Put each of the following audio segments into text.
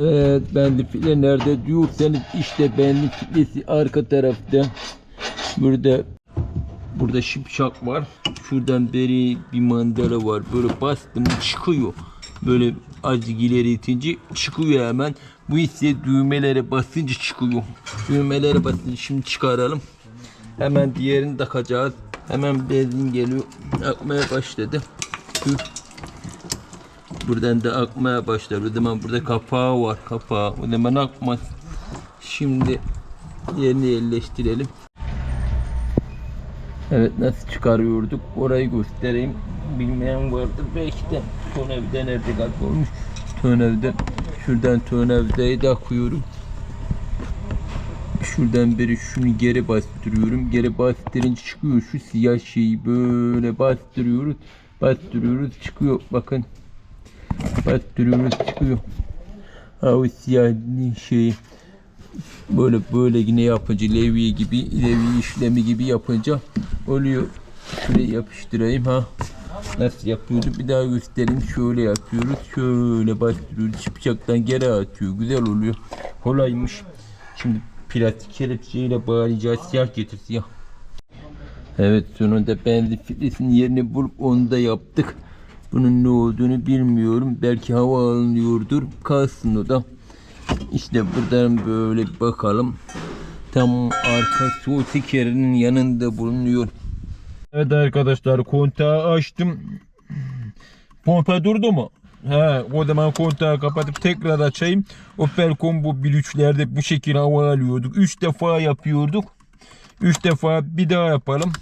Evet benli file nerede diyorsanız işte benli filesi arka tarafta. Burada burada şipşak var. Şuradan beri bir mandala var. Böyle bastım çıkıyor. Böyle azıcık ileri itince çıkıyor hemen. Bu ise düğmelere basınca çıkıyor. Düğmelere basınca şimdi çıkaralım. Hemen diğerini takacağız. Hemen benzin geliyor. Akmaya başladı. Dur. Buradan da akmaya başlar. O zaman burada kapağı var. Kapağı. O zaman akmaz. Şimdi yerini yerleştirelim. Evet nasıl çıkarıyorduk? Orayı göstereyim. Bilmeyen vardır belki de. Tönevde nerede kaybolmuş? Tönevde. Şuradan tönevdeyi de akıyorum. Şuradan beri şunu geri bastırıyorum. Geri bastırınca çıkıyor. Şu siyah şeyi böyle bastırıyoruz. Bastırıyoruz çıkıyor. Bakın. Çıkıyor. Ha o siyah şeyi böyle böyle yine yapınca levye gibi levye işlemi gibi yapınca oluyor. Şuraya yapıştırayım ha. Nasıl yapıyorduk bir daha göstereyim. Şöyle yapıyoruz. Şöyle bastırıyoruz. Çıpçaktan geri atıyor. Güzel oluyor. Kolaymış. Şimdi plastik kelepçeyle bağlayacağız. Siyah getir siyah. Evet sonunda benzin filesinin yerini bulup onu da yaptık. Bunun ne olduğunu bilmiyorum. Belki hava alınıyordur. Kalsın o da. İşte buradan böyle bakalım. Tam arka su tekerinin yanında bulunuyor. Evet arkadaşlar kontağı açtım. Pompa durdu mu? He, o zaman kontağı kapatıp tekrar açayım. Opel Combo 1.3'lerde bu şekilde hava alıyorduk. 3 defa yapıyorduk. 3 defa bir daha yapalım.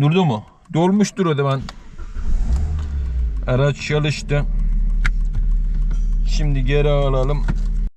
Durdu mu? Dolmuştur o zaman. Araç çalıştı. Şimdi geri alalım.